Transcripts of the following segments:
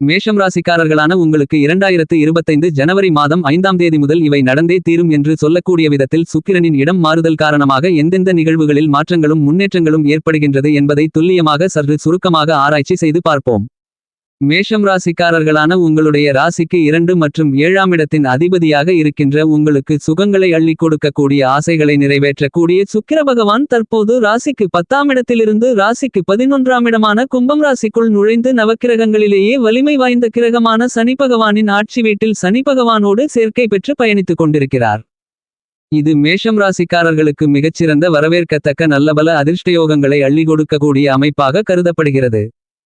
மேஷம் ராசிக்காரர்களான உங்களுக்கு இரண்டாயிரத்து இருபத்தைந்து ஜனவரி மாதம் ஐந்தாம் தேதி முதல் இவை நடந்தே தீரும் என்று சொல்லக்கூடிய விதத்தில் சுக்கிரனின் இடம் மாறுதல் காரணமாக எந்தெந்த நிகழ்வுகளில் மாற்றங்களும் முன்னேற்றங்களும் ஏற்படுகின்றது என்பதை துல்லியமாக சற்று சுருக்கமாக ஆராய்ச்சி செய்து பார்ப்போம். மேஷம் ராசிக்காரர்களான உங்களுடைய ராசிக்கு இரண்டு மற்றும் ஏழாம் இடத்தின் அதிபதியாக இருக்கின்ற உங்களுக்கு சுகங்களை அள்ளிக் கொடுக்கக்கூடிய ஆசைகளை நிறைவேற்றக்கூடிய சுக்கிர பகவான் தற்போது ராசிக்கு பத்தாம் இடத்திலிருந்து ராசிக்கு பதினொன்றாம் இடமான கும்பம் ராசிக்குள் நுழைந்து நவக்கிரகங்களிலேயே வலிமை வாய்ந்த கிரகமான சனி பகவானின் ஆட்சி வீட்டில் சனி பகவானோடு சேர்க்கை பெற்று பயணித்துக் கொண்டிருக்கிறார். இது மேஷம் ராசிக்காரர்களுக்கு மிகச்சிறந்த வரவேற்கத்தக்க நல்லபல அதிர்ஷ்டயோகங்களை அள்ளி கொடுக்கக்கூடிய அமைப்பாக கருதப்படுகிறது.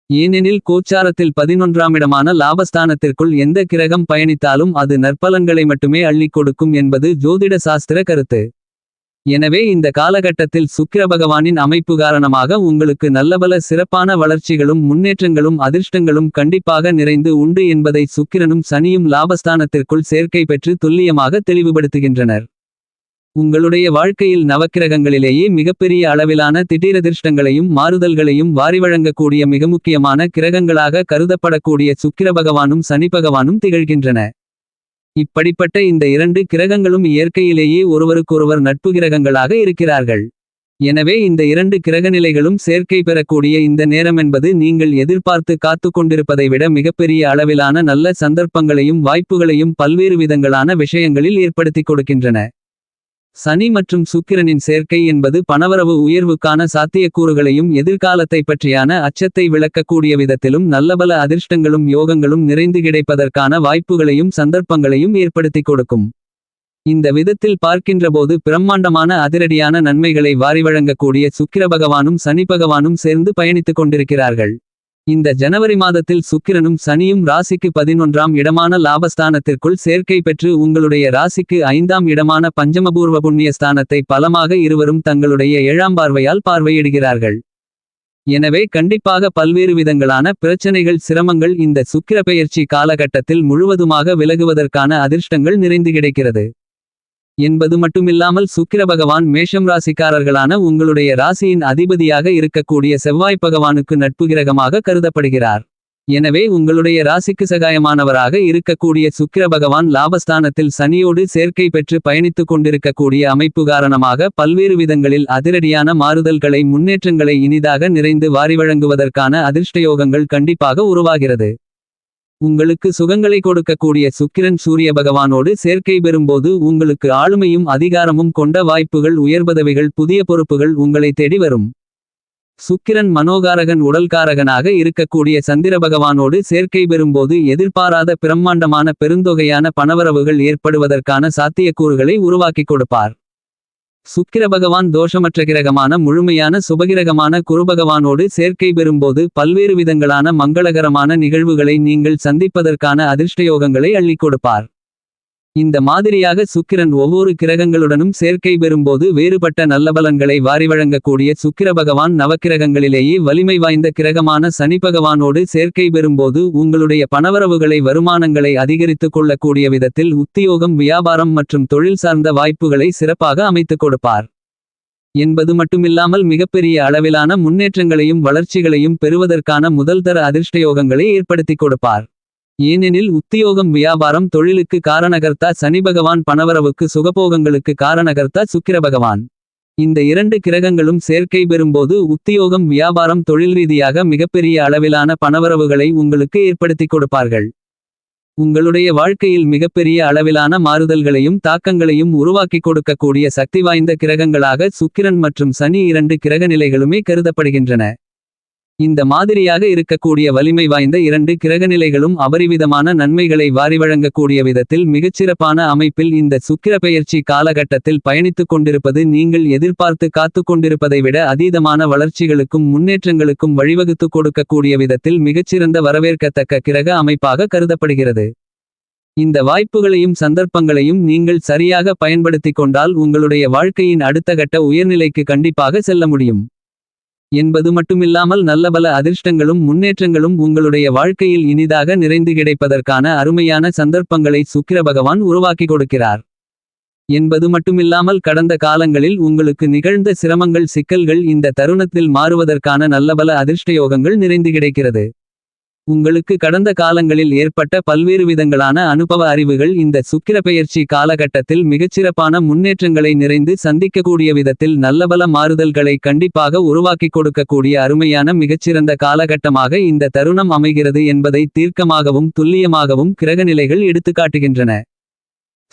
ஏனெனில் கோச்சாரத்தில் பதினொன்றாம் இடமான லாபஸ்தானத்திற்குள் எந்த கிரகம் பயணித்தாலும் அது நற்பலன்களை மட்டுமே அள்ளிக் கொடுக்கும் என்பது ஜோதிட சாஸ்திர கருத்து. எனவே இந்த காலகட்டத்தில் சுக்கிர பகவானின் அமைப்பு காரணமாக உங்களுக்கு நல்லபல சிறப்பான வளர்ச்சிகளும் முன்னேற்றங்களும் அதிர்ஷ்டங்களும் கண்டிப்பாக நிறைந்து உண்டு என்பதை சுக்கிரனும் சனியும் லாபஸ்தானத்திற்குள் சேர்க்கை பெற்று துல்லியமாக தெளிவுபடுத்துகின்றனர். உங்களுடைய வாழ்க்கையில் நவக்கிரகங்களிலேயே மிகப்பெரிய அளவிலான திடீரதிர்ஷ்டங்களையும் மாறுதல்களையும் வாரி வழங்கக்கூடிய மிக முக்கியமான கிரகங்களாக கருதப்படக்கூடிய சுக்கிர பகவானும் சனி பகவானும் திகழ்கின்றன. இப்படிப்பட்ட இந்த இரண்டு கிரகங்களும் இயற்கையிலேயே ஒருவருக்கொருவர் நட்பு கிரகங்களாக இருக்கிறார்கள். எனவே இந்த இரண்டு கிரகநிலைகளும் சேர்க்கை பெறக்கூடிய இந்த நேரம் என்பது நீங்கள் எதிர்பார்த்து காத்து கொண்டிருப்பதை விட மிகப்பெரிய அளவிலான நல்ல சந்தர்ப்பங்களையும் வாய்ப்புகளையும் பல்வேறு விதங்களான விஷயங்களில் ஏற்படுத்திக் கொடுக்கின்றன. சனி மற்றும் சுக்கிரனின் சேர்க்கை என்பது பணவரவு உயர்வுக்கான சாத்தியக்கூறுகளையும் எதிர்காலத்தை பற்றியான அச்சத்தை விளக்கக்கூடிய விதத்திலும் நல்லபல அதிர்ஷ்டங்களும் யோகங்களும் நிறைந்து கிடைப்பதற்கான வாய்ப்புகளையும் சந்தர்ப்பங்களையும் ஏற்படுத்திக் கொடுக்கும். இந்த விதத்தில் பார்க்கின்றபோது பிரம்மாண்டமான அதிரடியான நன்மைகளை வாரி வழங்கக்கூடிய சுக்கிர பகவானும் சனி பகவானும் சேர்ந்து பயணித்துக் கொண்டிருக்கிறார்கள். இந்த ஜனவரி மாதத்தில் சுக்கிரனும் சனியும் ராசிக்கு பதினொன்றாம் இடமான லாபஸ்தானத்திற்குள் சேர்க்கை பெற்று உங்களுடைய ராசிக்கு ஐந்தாம் இடமான பஞ்சமபூர்வ புண்ணிய ஸ்தானத்தை பலமாக இருவரும் தங்களுடைய ஏழாம் பார்வையால் பார்வையிடுகிறார்கள். எனவே கண்டிப்பாக பல்வேறு விதங்களான பிரச்சனைகள் சிரமங்கள் இந்த சுக்கிர பெயர்ச்சி காலகட்டத்தில் முழுவதுமாக விலகுவதற்கான அதிர்ஷ்டங்கள் நிறைந்து கிடைக்கிறது. என்பது மட்டுமில்லாமல் சுக்கிர பகவான் மேஷம் ராசிக்காரர்களான உங்களுடைய ராசியின் அதிபதியாக இருக்கக்கூடிய செவ்வாய் பகவானுக்கு நட்பு கிரகமாக கருதப்படுகிறார். எனவே உங்களுடைய ராசிக்கு சகாயமானவராக இருக்கக்கூடிய சுக்கிர பகவான் லாபஸ்தானத்தில் சனியோடு சேர்க்கை பெற்று பயணித்துக் கொண்டிருக்கக்கூடிய அமைப்பு காரணமாக பல்வேறு விதங்களில் அதிரடியான மாறுதல்களை முன்னேற்றங்களை இனிதாக நிறைந்து வாரி வழங்குவதற்கான அதிர்ஷ்டயோகங்கள் கண்டிப்பாக உருவாகிறது. உங்களுக்கு சுகங்களை கொடுக்கக்கூடிய சுக்கிரன் சூரிய பகவானோடு சேர்க்கை பெறும்போது உங்களுக்கு ஆளுமையும் அதிகாரமும் கொண்ட வாய்ப்புகள் உயர்பதவிகள் புதிய பொறுப்புகள் உங்களை தேடி வரும். சுக்கிரன் மனோகாரகன் உடல்காரகனாக இருக்கக்கூடிய சந்திர பகவானோடு சேர்க்கை பெறும்போது எதிர்பாராத பிரம்மாண்டமான பெருந்தொகையான பணவரவுகள் ஏற்படுவதற்கான சாத்தியக்கூறுகளை உருவாக்கிக் கொடுப்பார். சுக்கிர பகவான் தோஷமற்ற கிரகமான முழுமையான சுபகிரகமான குருபகவானோடு சேர்க்கை பெறும்போது பல்வேறு விதங்களான மங்களகரமான நிகழ்வுகளை நீங்கள் சந்திப்பதற்கான அதிர்ஷ்டயோகங்களை அள்ளிக் கொடுப்பார். இந்த மாதிரியாக சுக்கிரன் ஒவ்வொரு கிரகங்களுடனும் சேர்க்கை பெறும்போது வேறுபட்ட நல்லபலன்களை வாரி வழங்கக்கூடிய சுக்கிர பகவான் நவக்கிரகங்களிலேயே வலிமை வாய்ந்த கிரகமான சனி பகவானோடு சேர்க்கை பெறும்போது உங்களுடைய பணவரவுகளை வருமானங்களை அதிகரித்துக் கொள்ளக்கூடிய விதத்தில் உத்தியோகம் வியாபாரம் மற்றும் தொழில் சார்ந்த வாய்ப்புகளை சிறப்பாக அமைத்துக் கொடுப்பார். என்பது மட்டுமில்லாமல் மிகப்பெரிய அளவிலான முன்னேற்றங்களையும் வளர்ச்சிகளையும் பெறுவதற்கான முதல்தர அதிர்ஷ்டயோகங்களை ஏற்படுத்திக் கொடுப்பார். ஏனெனில் உத்தியோகம் வியாபாரம் தொழிலுக்கு காரணகர்த்தா சனி பகவான் பணவரவுக்கு சுகபோகங்களுக்கு காரணகர்த்தா சுக்கிர பகவான். இந்த இரண்டு கிரகங்களும் சேர்க்கை பெறும்போது உத்தியோகம் வியாபாரம் தொழில் ரீதியாக மிகப்பெரிய அளவிலான பணவரவுகளை உங்களுக்கு ஏற்படுத்திக் கொடுப்பார்கள். உங்களுடைய வாழ்க்கையில் மிகப்பெரிய அளவிலான மாறுதல்களையும் தாக்கங்களையும் உருவாக்கிக் கொடுக்கக்கூடிய சக்தி வாய்ந்த கிரகங்களாக சுக்கிரன் மற்றும் சனி இரண்டு கிரக நிலைகளுமே கருதப்படுகின்றன. இந்த மாதிரியாக இருக்கக்கூடிய வலிமை வாய்ந்த இரண்டு கிரகநிலைகளும் அபரிவிதமான நன்மைகளை வாரி வழங்கக்கூடிய விதத்தில் மிகச்சிறப்பான அமைப்பில் இந்த சுக்கிர பெயர்ச்சி காலகட்டத்தில் பயணித்துக் கொண்டிருப்பது நீங்கள் எதிர்பார்த்து காத்துக் கொண்டிருப்பதை விட அதீதமான வளர்ச்சிகளுக்கும் முன்னேற்றங்களுக்கும் வழிவகுத்துக் கொடுக்கக்கூடிய விதத்தில் மிகச்சிறந்த வரவேற்கத்தக்க கிரக அமைப்பாக கருதப்படுகிறது. இந்த வாய்ப்புகளையும் சந்தர்ப்பங்களையும் நீங்கள் சரியாக பயன்படுத்திக் கொண்டால் உங்களுடைய வாழ்க்கையின் அடுத்த கட்ட உயர்நிலைக்கு கண்டிப்பாக செல்ல முடியும். என்பது மட்டுமில்லாமல் நல்லபல அதிர்ஷ்டங்களும் முன்னேற்றங்களும் உங்களுடைய வாழ்க்கையில் இனிதாக நிறைந்து கிடைப்பதற்கான அருமையான சந்தர்ப்பங்களை சுக்கிர பகவான் உருவாக்கிக் கொடுக்கிறார். என்பது மட்டுமில்லாமல் கடந்த காலங்களில் உங்களுக்கு நிகழ்ந்த சிரமங்கள் சிக்கல்கள் இந்த தருணத்தில் மாறுவதற்கான நல்லபல அதிர்ஷ்டயோகங்கள் நிறைந்து கிடைக்கிறது. உங்களுக்கு கடந்த காலங்களில் ஏற்பட்ட பல்வேறு விதங்களான அனுபவ அறிவுகள் இந்த சுக்கிரப்பெயர்ச்சி காலகட்டத்தில் மிகச்சிறப்பான முன்னேற்றங்களை நிறைந்து சந்திக்கக்கூடிய விதத்தில் நல்லபல மாறுதல்களை கண்டிப்பாக உருவாக்கி கொடுக்கக்கூடிய அருமையான மிகச்சிறந்த காலகட்டமாக இந்த தருணம் அமைகிறது என்பதை தீர்க்கமாகவும் துல்லியமாகவும் கிரகநிலைகள் எடுத்துக்காட்டுகின்றன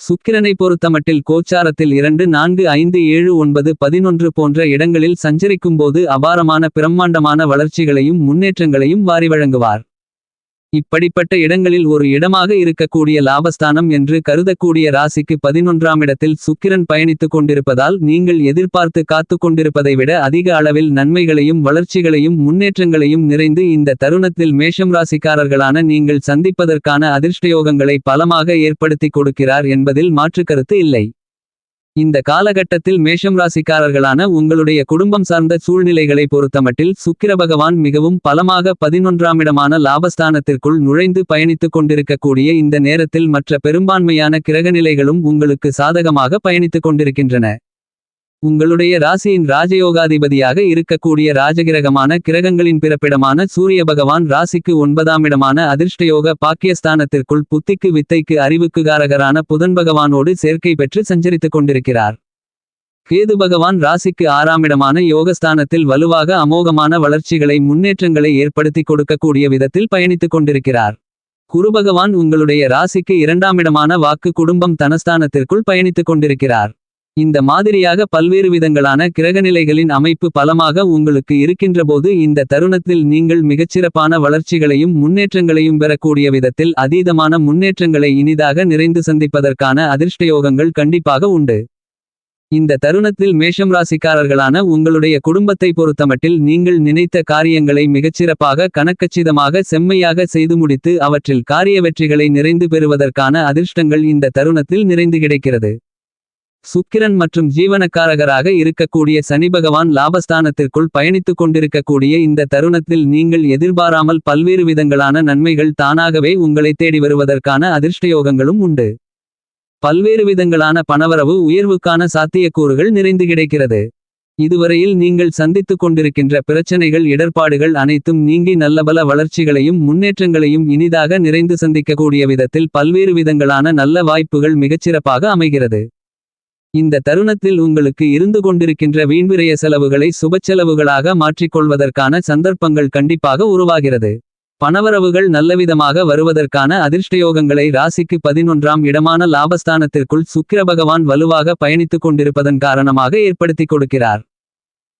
சுக்கிரனை பொறுத்தமட்டில் கோச்சாரத்தில் இரண்டு நான்கு ஐந்து ஏழு ஒன்பது பதினொன்று போன்ற இடங்களில் சஞ்சரிக்கும்போது அபாரமான பிரம்மாண்டமான வளர்ச்சிகளையும் முன்னேற்றங்களையும் வாரி வழங்குவார். இப்படிப்பட்ட இடங்களில் ஒரு இடமாக இருக்கக்கூடிய லாபஸ்தானம் என்று கருதக்கூடிய ராசிக்கு பதினொன்றாம் இடத்தில் சுக்கிரன் பயணித்துக் கொண்டிருப்பதால் நீங்கள் எதிர்பார்த்து காத்து கொண்டிருப்பதை விட அதிக அளவில் நன்மைகளையும் வளர்ச்சிகளையும் முன்னேற்றங்களையும் நிறைந்து இந்த தருணத்தில் மேஷம் ராசிக்காரர்களான நீங்கள் சந்திப்பதற்கான அதிர்ஷ்டயோகங்களை பலமாக ஏற்படுத்தி கொடுக்கிறார் என்பதில் மாற்று கருத்து இல்லை. இந்த காலகட்டத்தில் மேஷம் ராசிக்காரர்களான உங்களுடைய குடும்பம் சார்ந்த சூழ்நிலைகளை பொறுத்தமட்டில் சுக்கிர பகவான் மிகவும் பலமாக பதினொன்றாமிடமான லாபஸ்தானத்திற்குள் நுழைந்து பயணித்துக் கொண்டிருக்கக்கூடிய இந்த நேரத்தில் மற்ற பெரும்பான்மையான கிரகநிலைகளும் உங்களுக்கு சாதகமாக பயணித்துக் கொண்டிருக்கின்றன. உங்களுடைய ராசியின் ராஜயோகாதிபதியாக இருக்கக்கூடிய ராஜகிரகமான கிரகங்களின் பிறப்பிடமான சூரிய பகவான் ராசிக்கு ஒன்பதாம் இடமான அதிர்ஷ்டயோக பாக்கியஸ்தானத்திற்குள் புத்திக்கு வித்தைக்கு அறிவுக்கு காரகரான புதன் பகவானோடு சேர்க்கை பெற்று சஞ்சரித்துக் கொண்டிருக்கிறார். கேது பகவான் ராசிக்கு ஆறாம் இடமான யோகஸ்தானத்தில் வலுவாக அமோகமான வளர்ச்சிகளை முன்னேற்றங்களை ஏற்படுத்தி கொடுக்கக்கூடிய விதத்தில் பயணித்துக் கொண்டிருக்கிறார். குரு பகவான் உங்களுடைய ராசிக்கு இரண்டாம் இடமான வாக்கு குடும்பம் தனஸ்தானத்திற்குள் பயணித்துக் கொண்டிருக்கிறார். இந்த மாதிரியாக பல்வேறு விதங்களான கிரகநிலைகளின் அமைப்பு பலமாக உங்களுக்கு இருக்கின்றபோது இந்த தருணத்தில் நீங்கள் மிகச்சிறப்பான வளர்ச்சிகளையும் முன்னேற்றங்களையும் பெறக்கூடிய விதத்தில் அதீதமான முன்னேற்றங்களை இனிதாக நிறைந்து சந்திப்பதற்கான அதிர்ஷ்டயோகங்கள் கண்டிப்பாக உண்டு. இந்த தருணத்தில் மேஷம் ராசிக்காரர்களான உங்களுடைய குடும்பத்தை பொறுத்தமட்டில் நீங்கள் நினைத்த காரியங்களை மிகச்சிறப்பாக கணக்கச்சிதமாக செம்மையாக செய்து முடித்து அவற்றில் காரிய வெற்றிகளை நிறைந்து பெறுவதற்கான அதிர்ஷ்டங்கள் இந்த தருணத்தில் நிறைந்து கிடைக்கிறது. சுக்கிரன் மற்றும் ஜீவனக்காரகராக இருக்கக்கூடிய சனி பகவான் லாபஸ்தானத்திற்குள் பயணித்துக் கொண்டிருக்கக்கூடிய இந்த தருணத்தில் நீங்கள் எதிர்பாராமல் பல்வேறு விதங்களான நன்மைகள் தானாகவே உங்களை தேடி வருவதற்கான அதிர்ஷ்டயோகங்களும் உண்டு. பல்வேறு விதங்களான பணவரவு உயர்வுக்கான சாத்தியக்கூறுகள் நிறைந்து கிடைக்கிறது. இதுவரையில் நீங்கள் சந்தித்துக் கொண்டிருக்கின்ற பிரச்சனைகள் இடர்பாடுகள் அனைத்தும் நீங்கி நல்லபல வளர்ச்சிகளையும் முன்னேற்றங்களையும் இனிதாக நிறைந்து சந்திக்கக்கூடிய விதத்தில் பல்வேறு விதங்களான நல்ல வாய்ப்புகள் மிகச்சிறப்பாக அமைகிறது. இந்த தருணத்தில் உங்களுக்கு இருந்து கொண்டிருக்கின்ற வீண்விரய செலவுகளை சுபச்செலவுகளாக மாற்றிக்கொள்வதற்கான சந்தர்ப்பங்கள் கண்டிப்பாக உருவாகிறது. பணவரவுகள் நல்லவிதமாக வருவதற்கான அதிர்ஷ்டயோகங்களை ராசிக்கு பதினொன்றாம் இடமான லாபஸ்தானத்திற்குள் சுக்கிர பகவான் வலுவாக பயணித்துக் கொண்டிருப்பதன் காரணமாக ஏற்படுத்திக் கொடுக்கிறார்.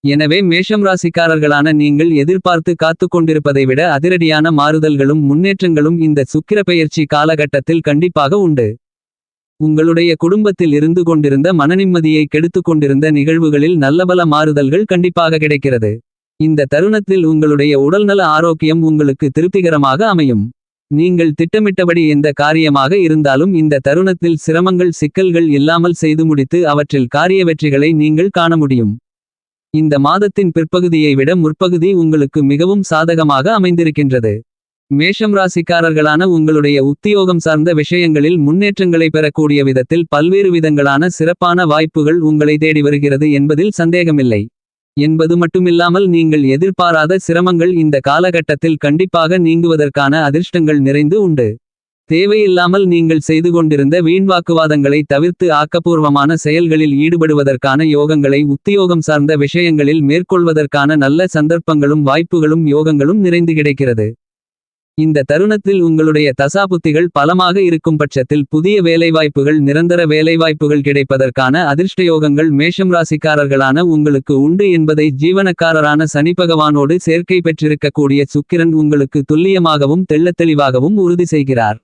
எனவே மேஷம் ராசிக்காரர்களான நீங்கள் எதிர்பார்த்து காத்துக் கொண்டிருப்பதை விட அதிரடியான மாறுதல்களும் முன்னேற்றங்களும் இந்த சுக்கிர பெயர்ச்சி காலகட்டத்தில் கண்டிப்பாக உண்டு. உங்களுடைய குடும்பத்தில் இருந்து கொண்டிருந்த மனநிம்மதியை கெடுத்துக் கொண்டிருந்த நிகழ்வுகளில் நல்லபல மாறுதல்கள் கண்டிப்பாக கிடைக்கிறது. இந்த தருணத்தில் உங்களுடைய உடல்நல ஆரோக்கியம் உங்களுக்கு திருப்திகரமாக அமையும். நீங்கள் திட்டமிட்டபடி எந்த காரியமாக இருந்தாலும் இந்த தருணத்தில் சிரமங்கள் சிக்கல்கள் இல்லாமல் செய்து முடித்து அவற்றில் காரிய வெற்றிகளை நீங்கள் காண முடியும். இந்த மாதத்தின் பிற்பகுதியை விட முற்பகுதி உங்களுக்கு மிகவும் சாதகமாக அமைந்திருக்கின்றது. மேஷம் ராசிக்காரர்களான உங்களுடைய உத்தியோகம் சார்ந்த விஷயங்களில் முன்னேற்றங்களை பெறக்கூடிய விதத்தில் பல்வேறு விதங்களான சிறப்பான வாய்ப்புகள் உங்களை தேடி வருகிறது என்பதில் சந்தேகமில்லை. என்பது மட்டுமில்லாமல் நீங்கள் எதிர்பாராத சிரமங்கள் இந்த காலகட்டத்தில் கண்டிப்பாக நீங்குவதற்கான அதிர்ஷ்டங்கள் நிறைந்து உண்டு. தேவையில்லாமல் நீங்கள் செய்து கொண்டிருந்த வீண்வாக்குவாதங்களை தவிர்த்து ஆக்கப்பூர்வமான செயல்களில் ஈடுபடுவதற்கான யோகங்களை உத்தியோகம் சார்ந்த விஷயங்களில் மேற்கொள்வதற்கான நல்ல சந்தர்ப்பங்களும் வாய்ப்புகளும் யோகங்களும் நிறைந்து கிடைக்கிறது. இந்த தருணத்தில் உங்களுடைய தசாபுத்திகள் பலமாக இருக்கும் பட்சத்தில் புதிய வேலைவாய்ப்புகள் நிரந்தர வேலைவாய்ப்புகள் கிடைப்பதற்கான அதிர்ஷ்டயோகங்கள் மேஷம் ராசிக்காரர்களான உங்களுக்கு உண்டு என்பதை ஜீவனக்காரரான சனி பகவானோடு சேர்க்கை பெற்றிருக்கக்கூடிய சுக்கிரன் உங்களுக்கு துல்லியமாகவும் தெள்ளத்தெளிவாகவும் உறுதி செய்கிறார்.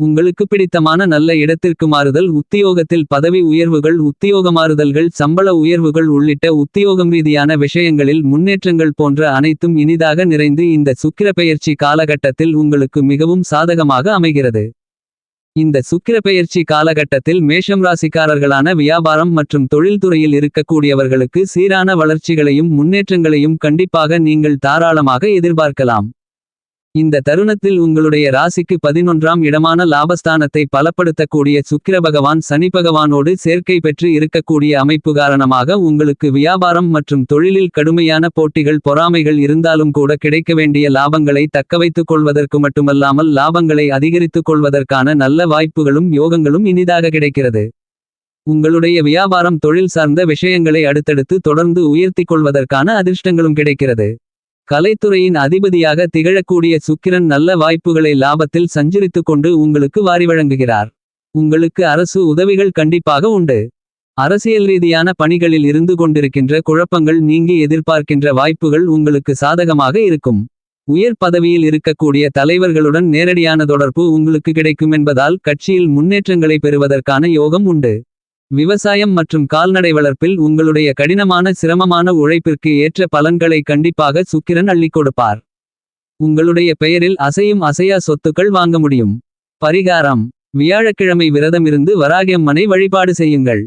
உங்களுக்கு பிடித்தமான நல்ல இடத்திற்கு மாறுதல் உத்தியோகத்தில் பதவி உயர்வுகள் உத்தியோக மாறுதல்கள் சம்பள உயர்வுகள் உள்ளிட்ட உத்தியோகம் ரீதியான விஷயங்களில் முன்னேற்றங்கள் போன்ற அனைத்தும் இனிதாக நிறைந்து இந்த சுக்கிர பெயர்ச்சி காலகட்டத்தில் உங்களுக்கு மிகவும் சாதகமாக அமைகிறது. இந்த சுக்கிர பெயர்ச்சி காலகட்டத்தில் மேஷம் ராசிக்காரர்களான வியாபாரம் மற்றும் தொழில்துறையில் இருக்கக்கூடியவர்களுக்கு சீரான வளர்ச்சிகளையும் முன்னேற்றங்களையும் கண்டிப்பாக நீங்கள் தாராளமாக எதிர்பார்க்கலாம். இந்த தருணத்தில் உங்களுடைய ராசிக்கு பதினொன்றாம் இடமான லாபஸ்தானத்தை பலப்படுத்தக்கூடிய சுக்கிர பகவான் சனி பகவானோடு சேர்க்கை பெற்று இருக்கக்கூடிய அமைப்பு காரணமாக உங்களுக்கு வியாபாரம் மற்றும் தொழிலில் கடுமையான போட்டிகள் பொறாமைகள் இருந்தாலும் கூட கிடைக்க வேண்டிய லாபங்களை தக்கவைத்துக் கொள்வதற்கு மட்டுமல்லாமல் லாபங்களை அதிகரித்துக் கொள்வதற்கான நல்ல வாய்ப்புகளும் யோகங்களும் இனிதாக கிடைக்கிறது. உங்களுடைய வியாபாரம் தொழில் சார்ந்த விஷயங்களை அடுத்தடுத்து தொடர்ந்து உயர்த்தி கொள்வதற்கான அதிர்ஷ்டங்களும் கிடைக்கிறது. கலைத்துறையின் அதிபதியாக திகழக்கூடிய சுக்கிரன் நல்ல வாய்ப்புகளை லாபத்தில் சஞ்சரித்துக் கொண்டு உங்களுக்கு வாரி வழங்குகிறார். உங்களுக்கு அரசு உதவிகள் கண்டிப்பாக உண்டு. அரசியல் ரீதியான பணிகளில் இருந்து கொண்டிருக்கின்ற குழப்பங்கள் நீங்கி எதிர்பார்க்கின்ற வாய்ப்புகள் உங்களுக்கு சாதகமாக இருக்கும். உயர் பதவியில் இருக்கக்கூடிய தலைவர்களுடன் நேரடியான தொடர்பு உங்களுக்கு கிடைக்கும் என்பதால் கட்சியில் முன்னேற்றங்களை பெறுவதற்கான யோகம் உண்டு. விவசாயம் மற்றும் கால்நடை வளர்ப்பில் உங்களுடைய கடினமான சிரமமான உழைப்பிற்கு ஏற்ற பலன்களை கண்டிப்பாக சுக்கிரன் அள்ளிக் கொடுப்பார். உங்களுடைய பெயரில் அசையும் அசையா சொத்துக்கள் வாங்க முடியும். பரிகாரம். வியாழக்கிழமை விரதமிருந்து வராகியம்மனை வழிபாடு செய்யுங்கள்.